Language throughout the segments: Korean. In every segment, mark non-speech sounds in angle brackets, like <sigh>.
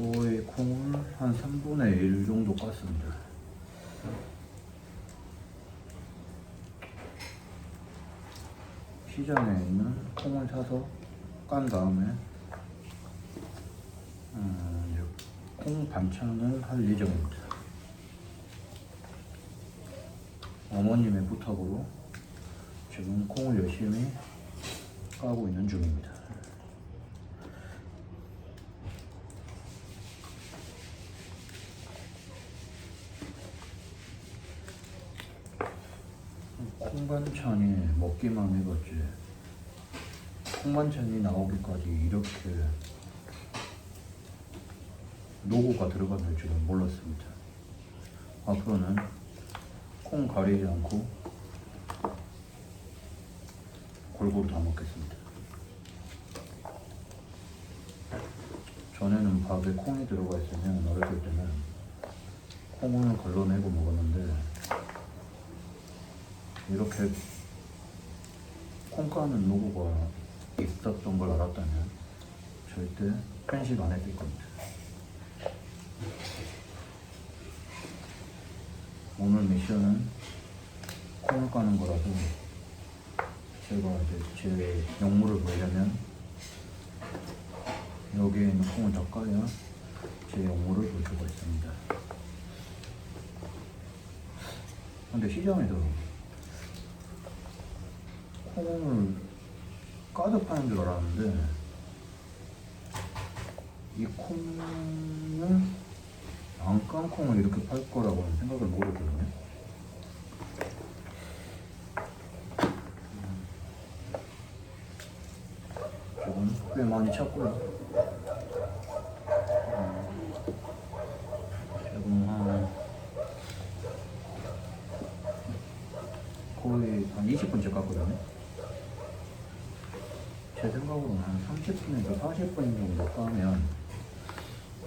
거의 콩을 한 3분의 1 정도 깠습니다. 시장에 있는 콩을 사서 깐 다음에 음, 콩 반찬을 할 예정입니다. 어머님의 부탁으로 지금 콩을 열심히 까고 있는 중입니다. 콩반찬이 먹기만 해봤지 콩반찬이 나오기까지 이렇게 노고가 들어갈 줄은 몰랐습니다. 앞으로는 콩 가리지 않고 골고루 다 먹겠습니다. 전에는 밥에 콩이 들어가 있으면 어렸을 때는 콩을 걸러내고 먹었는데 이렇게 콩 까는 노고가 있었던 걸 알았다면 절대 편식 안 했을 겁니다. 오늘 미션은 콩을 까는 거라서 제가 이제 제 용무를 보려면 여기에 있는 콩을 더 까야 제 용무를 볼 수가 있습니다. 근데 시장에서 콩을 까서 파는 줄 알았는데 이 콩을 안 깐 콩을 이렇게 팔 거라고는 생각을 못 했거든요. 조금 꽤 많이 찼고요. 음, 지금 한 거의 한 20분째 깠거든요. 제 생각으로는 한 30분에서 40분 정도 까면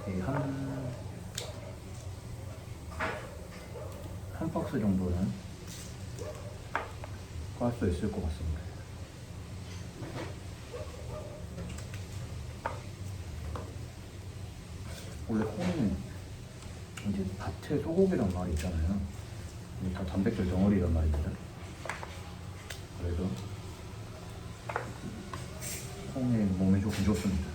이한 한 박스 정도는 깔 수 있을 것 같습니다. 원래 콩이 이제 밭에 소고기란 말이 있잖아요. 다 단백질 덩어리란 말입니다. 그래서 좋긴 좋습니다.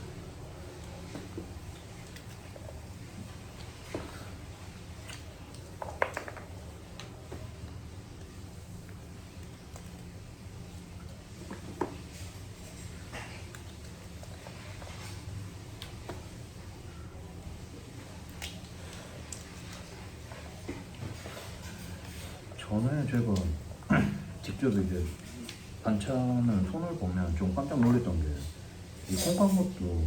전에 제가 <clears throat> 직접 이제 반찬을 손을 보면 좀 깜짝 놀랐던 게 이 콩깐 것도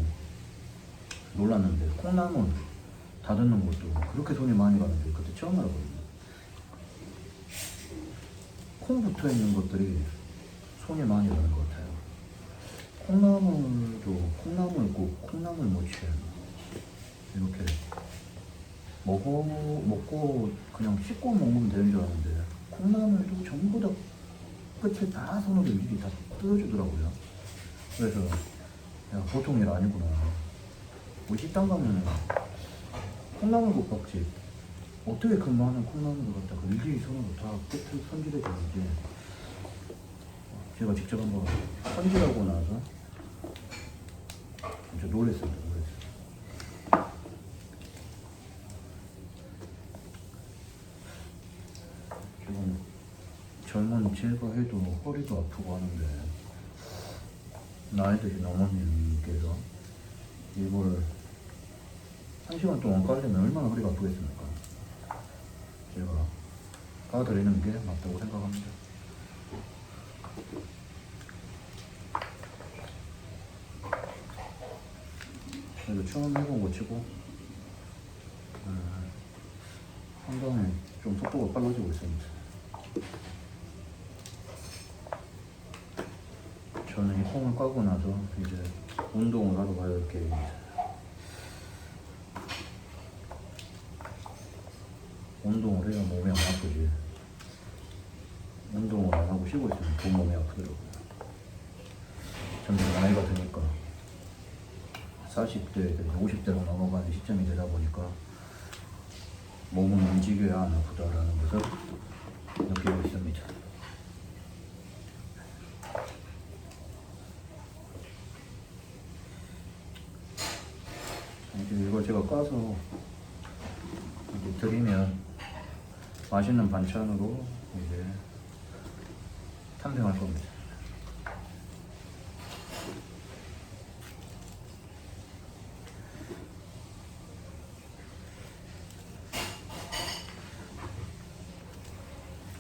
놀랐는데 콩나물 다듬는 것도 그렇게 손이 많이 가는데 그때 처음 알았거든요. 콩 붙어 있는 것들이 손이 많이 가는 것 같아요. 콩나물도 콩나물 국, 콩나물 무침 이렇게 먹어 먹고 그냥 씻고 먹으면 되는 줄 알았는데 콩나물도 전부 다 끝에 다 손으로 일일이 다 뜯어주더라고요. 그래서 야 보통 일 아니구나. 우리 식당 가면은 콩나물국 밥집 어떻게 그 많은 콩나물을 갖다가 일일이 손으로 다 끝에 손질해 주는지 제가 직접 한번 손질하고 나서 진짜 놀랬습니다. 놀랬어요. 지금 젊은 제가 해도 허리도 아프고 하는데 나이 드신 어머님께서 이걸 한 시간 동안 깔려면 얼마나 허리가 아프겠습니까? 제가 까드리는 게 맞다고 생각합니다. 그래도 처음 해본 거 치고 음, 상당히 좀 속도가 빨라지고 있습니다. 저는 이 콩을 까고 나서 이제 운동을 하러 갈 계획입니다. 운동을 해야 몸이 안 아프지. 운동을 안 하고 쉬고 있으면 더 몸이 아프더라고요. 점점 나이가 드니까 40대, 50대로 넘어가는 시점이 되다 보니까 몸은 움직여야 안 아프다라는 것을 느끼고 있습니다. 이제 이걸 제가 까서 이제 드리면 맛있는 반찬으로 이제 탄생할 겁니다.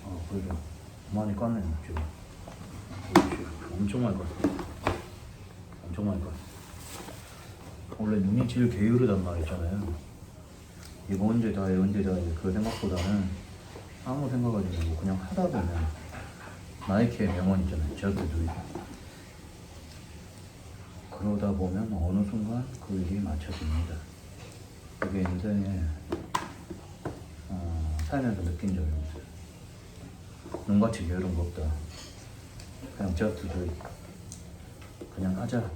아, 그래도 많이 깠네요, 지금. 엄청 많이 깠어. 엄청 많이 깠어. 원래 눈이 제일 게으르단 말 있잖아요. 이거 언제 다 해, 언제 다 해. 그 생각보다는 아무 생각하지 말고 그냥 하다 보면 나이키의 명언 있잖아요. 저도 도 그러다 보면 어느 순간 그 일이 맞춰집니다. 그게 인생에 어, 살면서 느낀 적입니다. 눈같이 게으른 거 없다. 그냥 do it. 그냥 하자.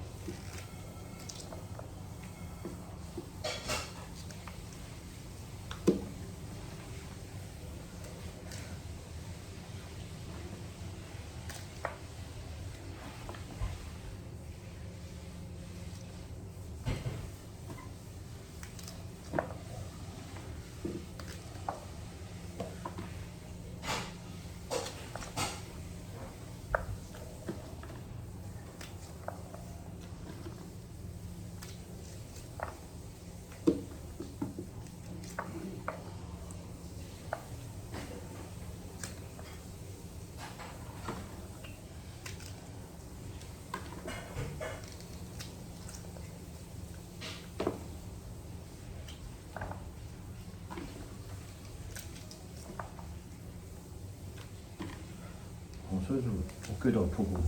어, 슬슬 어깨도 아프고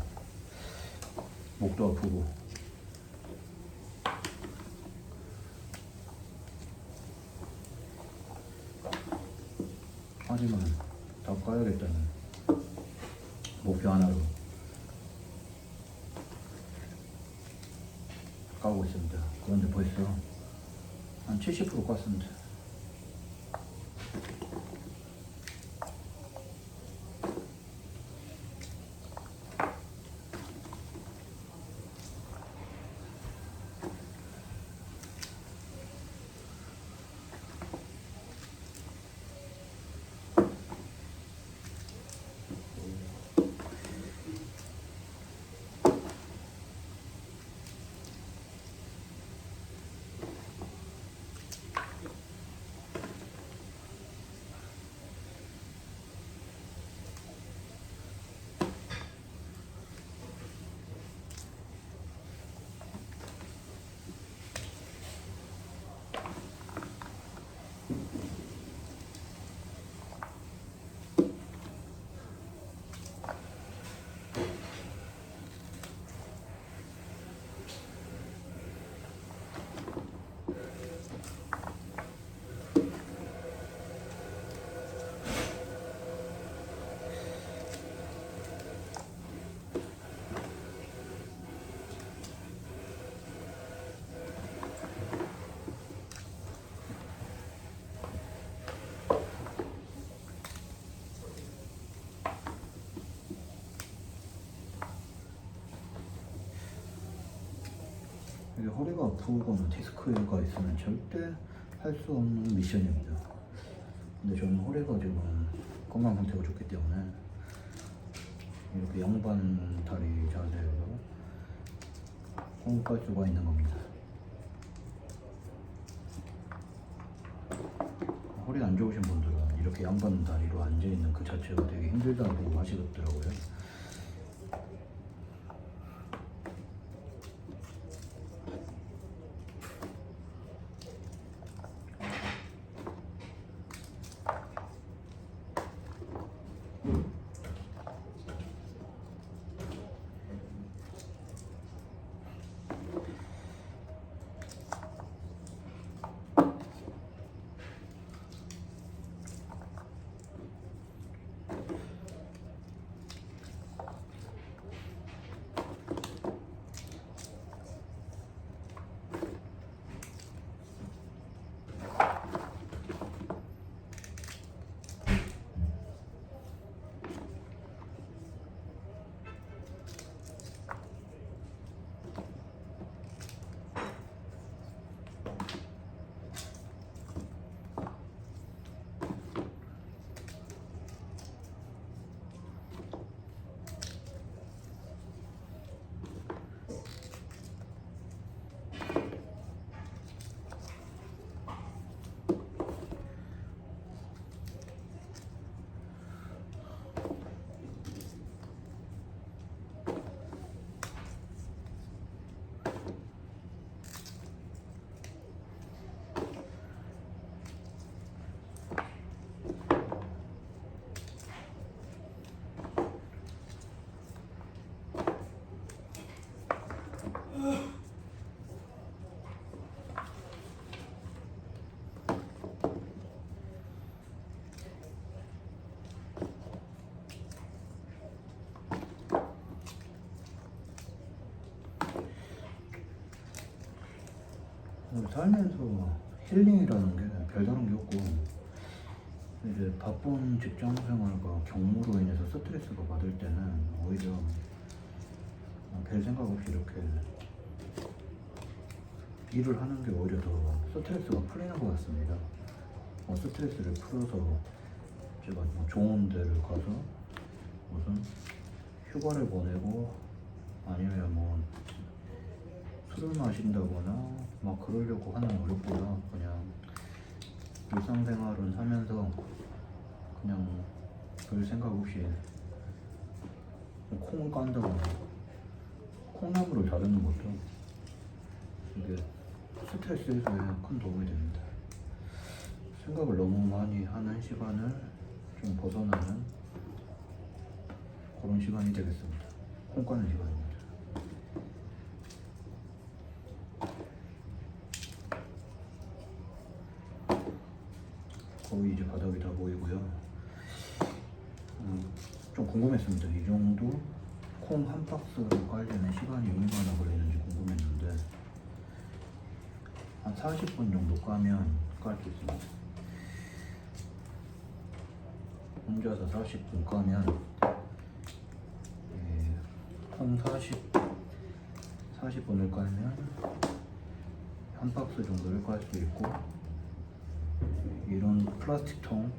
목도 아프고 하지만 다 까야겠다는 목표 하나로 까고 있습니다. 그런데 벌써 한 70% 깠습니다. 이게 허리가 아프거나 디스크가 있으면 절대 할 수 없는 미션입니다. 근데 저는 허리가 지금 건강 상태가 좋기 때문에 이렇게 양반 다리 자세로 홈갈 수가 있는 겁니다. 허리 안 좋으신 분들은 이렇게 양반 다리로 앉아 있는 그 자체가 되게 힘들다고 하시더라고요. 살면서 힐링이라는 게 별다른 게 없고 이제 바쁜 직장 생활과 경무로 인해서 스트레스가 받을 때는 오히려 별 생각 없이 이렇게 일을 하는 게 오히려 더 스트레스가 풀리는 것 같습니다. 어, 스트레스를 풀어서 제가 뭐 좋은 데를 가서 무슨 휴가를 보내고 아니면 뭐 술을 마신다거나 막 그러려고 하는 노력보다 그냥 일상생활은 하면서 그냥 별 생각 없이 뭐 콩을 깐다거나 콩나물을 자르는 것도 이게 스트레스 해소에 큰 도움이 됩니다. 생각을 너무 많이 하는 시간을 좀 벗어나는 그런 시간이 되겠습니다. 콩 까는 시간입니다. 거의 이제 바닥이 다 보이고요. 음, 좀 궁금했습니다. 이 정도 콩 한 박스를 깔려면 시간이 얼마나 걸리는지 궁금했는데 한 40분 정도 까면 깔 수 있습니다. 혼자서 40분 까면 예, 콩 40, 40분을 깔면 한 박스 정도를 깔 수 있고 이런 플라스틱 통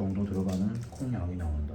정도 들어가는 콩량이 나온다.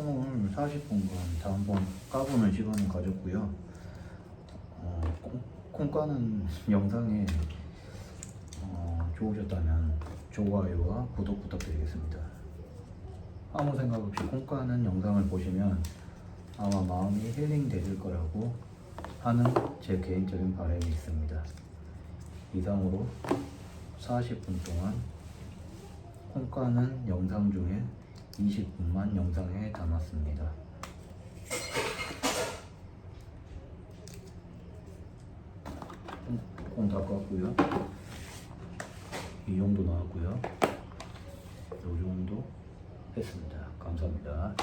콩을 40분간 다 한번 까보는 시간을 가졌고요. 어, 콩, 콩 까는 <laughs> 영상이 어, 좋으셨다면 좋아요와 구독 부탁드리겠습니다. 아무 생각 없이 콩 까는 영상을 보시면 아마 마음이 힐링 되실 거라고 하는 제 개인적인 바람이 있습니다. 이상으로 40분 동안 콩 까는 영상 중에 20분만 영상에 담았습니다. 콩다 깠고요. 이 정도 나왔고요. 이 정도 했습니다. 감사합니다.